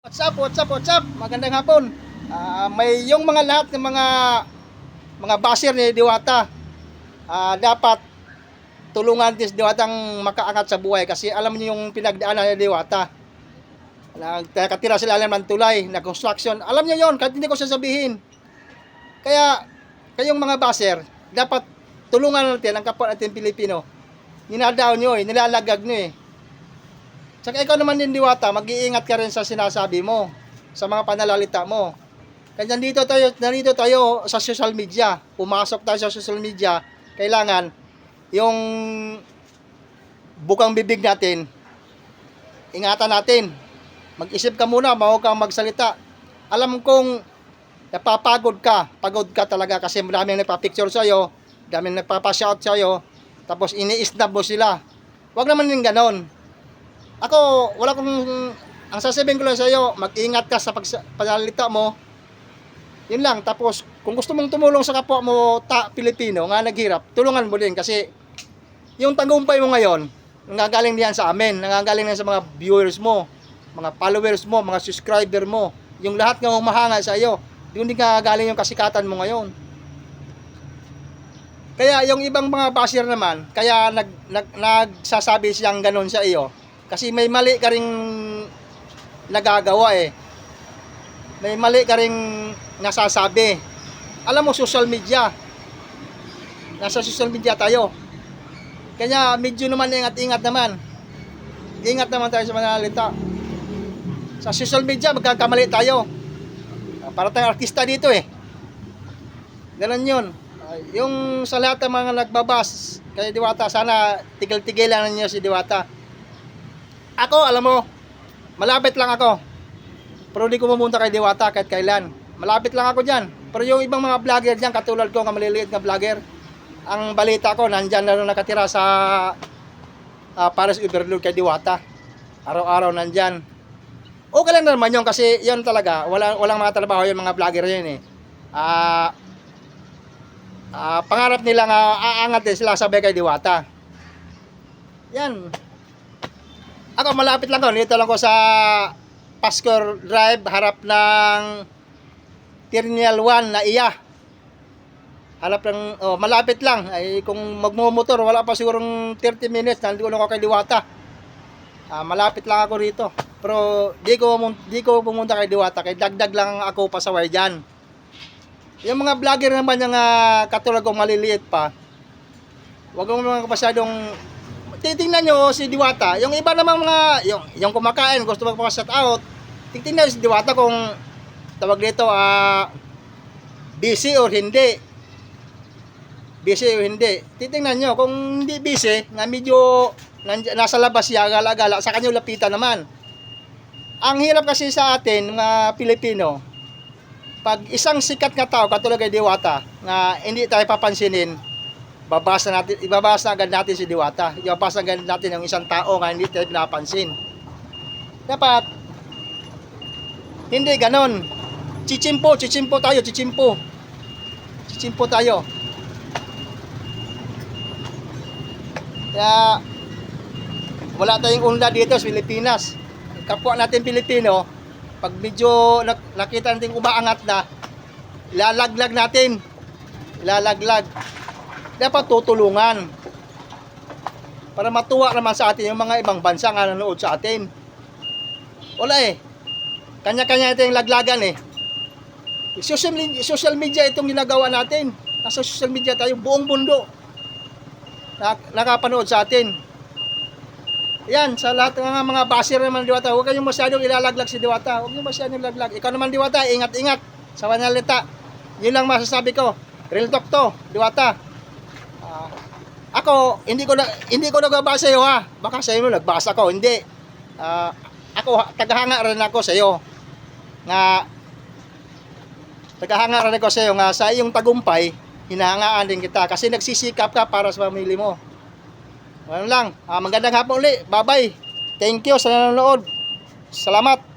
What's up, what's up, what's up? Magandang hapon. Ah, may yung mga lahat ng mga mga basir ni Diwata. ah, dapat tulungan din si Diwatang makaangat sa buhay kasi alam niyo yung pinagdaanan ni Diwata. Nakatira sila alam ng tulay, na construction. Alam niyo yon, kahit hindi ko sasabihin. Kaya kayong mga basir, dapat tulungan natin ang kapwa natin Pilipino. Ninadaw niyo eh, nilalagag niyo eh. Tsaka ikaw naman din diwata, mag-iingat ka rin sa sinasabi mo, sa mga panalalita mo. Kaya nandito tayo, nandito tayo sa social media. Pumasok tayo sa social media, kailangan yung bukang bibig natin, ingatan natin. Mag-isip ka muna, bago kang magsalita. Alam kong napapagod ka, pagod ka talaga kasi maraming nagpa-picture sa'yo, daming nagpapa-shout sa'yo, tapos ini-snap mo sila. Huwag naman yung ganon ako, wala kong, ang sasabihin ko lang sa iyo, mag-ingat ka sa pagsa- panalita mo. Yun lang. Tapos, kung gusto mong tumulong sa kapwa mo, ta, Pilipino, nga naghirap, tulungan mo din kasi yung tagumpay mo ngayon, nangagaling diyan sa amin, nangagaling yan sa mga viewers mo, mga followers mo, mga subscriber mo, yung lahat nga humahanga sa iyo, yun din nangagaling yung kasikatan mo ngayon. Kaya yung ibang mga basher naman, kaya nag, nag, nagsasabi siyang ganun sa iyo, kasi may mali ka ring nagagawa eh. May mali ka ring nasasabi. Alam mo, social media. Nasa social media tayo. Kaya medyo naman ingat-ingat naman. Ingat naman tayo sa manalita. Sa social media, magkakamali tayo. Ah, Para tayong artista dito eh. Ganun yun. Ah, Yung sa lahat ng mga nagbabas kay Diwata, sana tigil-tigilan niyo si Diwata. Ako, alam mo, malapit lang ako. Pero di ko pumunta kay Diwata kahit kailan. Malapit lang ako dyan. Pero yung ibang mga vlogger dyan, katulad ko, nga maliliit na vlogger, ang balita ko, nandyan na nakatira sa ah, Paris Overload kay Diwata. Araw-araw nandyan. Okay lang naman yun kasi yun talaga, wala, walang mga trabaho yung mga vlogger yun eh. Ah, ah, pangarap nila nga aangat din sila sabay kay Diwata. Yan, ako malapit lang ko. Dito lang ko sa Pascor Drive, harap ng Terminal 1 na iya. Harap ng, oh, malapit lang. Ay, kung magmumotor, wala pa sigurong 30 minutes. Nandito lang ako kay Diwata. Ah, malapit lang ako rito. Pero di ko, di ko pumunta kay Diwata. Kay dagdag lang ako pasaway dyan. Yung mga vlogger naman yung uh, katulad kong maliliit pa, Huwag mo mga masyadong titingnan nyo si Diwata. Yung iba namang mga, yung, yung kumakain, gusto magpaka-shout out, titingnan si Diwata kung tawag dito, ah, busy or hindi. Busy or hindi. Titingnan nyo, kung hindi busy, nga medyo nasa labas siya, gala-gala, sa kanya lapitan naman. Ang hirap kasi sa atin, mga Pilipino, pag isang sikat nga tao, katulad kay Diwata, nga hindi tayo papansinin, babasa natin, ibabasa agad natin si Diwata. Ibabasa agad natin yung isang tao nga hindi tayo pinapansin. Dapat, hindi ganon. Chichimpo, chichimpo tayo, chichimpo. Chichimpo tayo. Kaya, wala tayong unlad dito sa Pilipinas. Kapwa natin Pilipino, pag medyo nak- nakita natin umaangat na, ilalaglag natin. Ilalaglag dapat tutulungan para matuwa naman sa atin yung mga ibang bansa nga nanonood sa atin. Wala eh. Kanya-kanya ito yung laglagan eh. Social, social media itong ginagawa natin. Nasa social media tayo, buong mundo. Nak nakapanood sa atin. Yan, sa lahat ng mga, basir naman Diwata, huwag kayong masyadong ilalaglag si Diwata. Huwag nyo masyadong ilaglag. Ikaw naman Diwata, ingat-ingat sa panalita. Yun lang masasabi ko. Real talk to, Diwata. Ako, hindi ko na hindi ko nagbabasa iyo ha. Baka sa iyo nagbasa ko, hindi. Ah, ako ha- tagahanga rin ako sa iyo. Nga tagahanga rin ako sa iyo nga sa iyong tagumpay, hinahangaan din kita kasi nagsisikap ka para sa pamilya mo. Ano lang, ah, magandang hapon ulit. Bye-bye. Thank you sa nanonood. Salamat.